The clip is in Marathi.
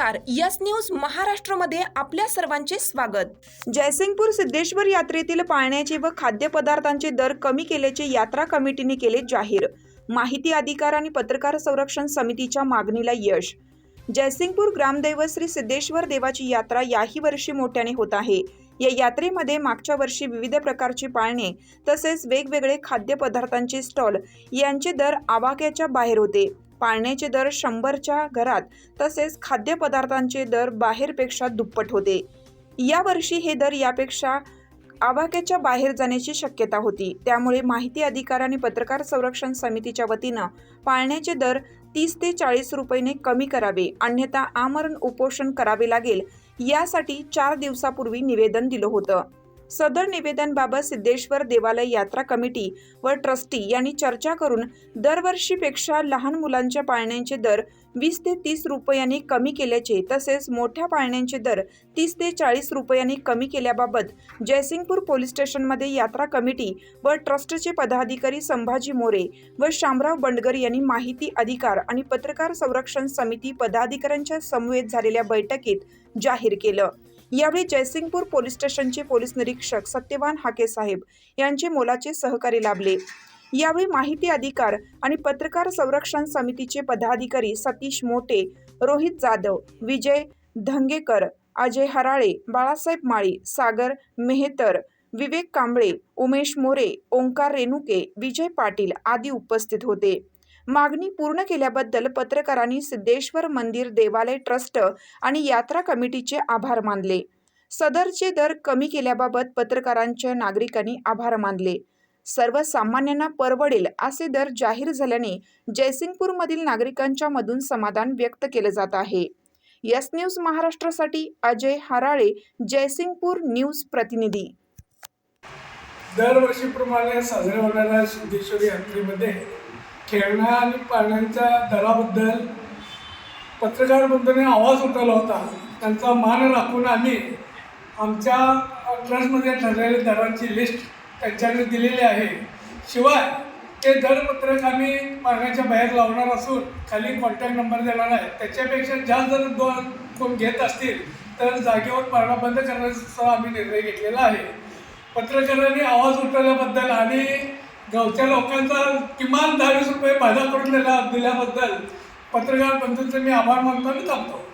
नमस्कार. यस न्यूज महाराष्ट्रमध्ये आपल्या सर्वांचे स्वागत. जयसिंगपूर सिद्धेश्वर यात्रेतील पाळण्याचे व खाद्यपदार्थांचे दर कमी केल्याचे यात्रा कमिटीने केले जाहीर. माहिती अधिकार आणि पत्रकार संरक्षण समितीच्या मागणीला यश. जयसिंगपूर ग्रामदैवत श्री सिद्धेश्वर देवाची यात्रा याही वर्षी मोठ्याने होत आहे. या यात्रेमध्ये मागच्या वर्षी विविध प्रकारची पाळणे तसेच वेगवेगळे खाद्यपदार्थांचे स्टॉल यांचे दर आवाक्याच्या बाहेर होते. पाळण्याचे दर शंभरच्या घरात तसेच खाद्यपदार्थांचे दर बाहेरपेक्षा दुप्पट होते. यावर्षी हे दर यापेक्षा आवाक्याच्या बाहेर जाण्याची शक्यता होती. त्यामुळे माहिती अधिकार आणि पत्रकार संरक्षण समितीच्या वतीनं पाळण्याचे दर तीस ते चाळीस रुपयेने कमी करावे अन्यथा आमरण उपोषण करावे लागेल यासाठी चार दिवसापूर्वी निवेदन दिलं होतं. सदर निवेदनबाबत सिद्धेश्वर देवालय यात्रा कमिटी व ट्रस्टी यांनी चर्चा करून दरवर्षीपेक्षा लहान मुलांच्या पाळण्यांचे दर वीस ते तीस रुपयांनी कमी केल्याचे तसेच मोठ्या पाळण्यांचे दर तीस ते चाळीस रुपयांनी कमी केल्याबाबत जयसिंगपूर पोलीस स्टेशनमध्ये यात्रा कमिटी व ट्रस्टचे पदाधिकारी संभाजी मोरे व शामराव बंडगर यांनी माहिती अधिकार आणि पत्रकार संरक्षण समिती पदाधिकाऱ्यांच्या समवेत झालेल्या बैठकीत जाहीर केलं. यावेळी जयसिंगपूर पोलीस स्टेशनचे पोलीस निरीक्षक सत्यवान हाके साहेब यांचे मोलाचे सहकार्य लाभले. यावेळी माहिती अधिकार आणि पत्रकार संरक्षण समितीचे पदाधिकारी सतीश मोटे रोहित जाधव विजय धंगेकर अजय हराळे बाळासाहेब माळी सागर मेहतर विवेक कांबळे उमेश मोरे ओंकार रेणुके विजय पाटील आदी उपस्थित होते. मागणी पूर्ण केल्याबद्दल पत्रकारांनी सिद्धेश्वर मंदिर देवालय ट्रस्ट आणि यात्रा कमिटीचे आभार मानले. सदरचे दर कमी केल्याबाबत पत्रकारांच्या नागरिकांनी आभार मानले. सर्वसामान्यांना परवडेल असे दर जाहीर झाल्याने जयसिंगपूरमधील नागरिकांच्या मधून समाधान व्यक्त केलं जात आहे. यस न्यूज महाराष्ट्रासाठी अजय हराळे जयसिंगपूर न्यूज प्रतिनिधी. दरवर्षीप्रमाणे साजऱ्या होणाऱ्या सिद्धेश्वर यात्रेमध्ये खेळण्या आणि पाळण्यांच्या दराबद्दल पत्रकार बंधूंनी आवाज उठवला होता. त्यांचा मान राखून आम्ही आमच्या ट्रस्टमध्ये ठरलेल्या दरांची लिस्ट त्यांच्याकडे दिलेली आहे. शिवाय ते दरपत्रक आम्ही पाळण्याच्या बाहेर लावणार असून खाली कॉन्टॅक्ट नंबर देणार आहे. त्याच्यापेक्षा जास्त जर दोन कोण घेत असतील तर जागेवर पाळणा बंद करण्याचा आम्ही निर्णय घेतलेला आहे. पत्रकारांनी आवाज उठवल्याबद्दल आणि गावच्या लोकांचा किमान दहा वीस रुपये फायदा करून दिला दिल्याबद्दल पत्रकार बंधूंचे मी आभार मानतो आणि थांबतो.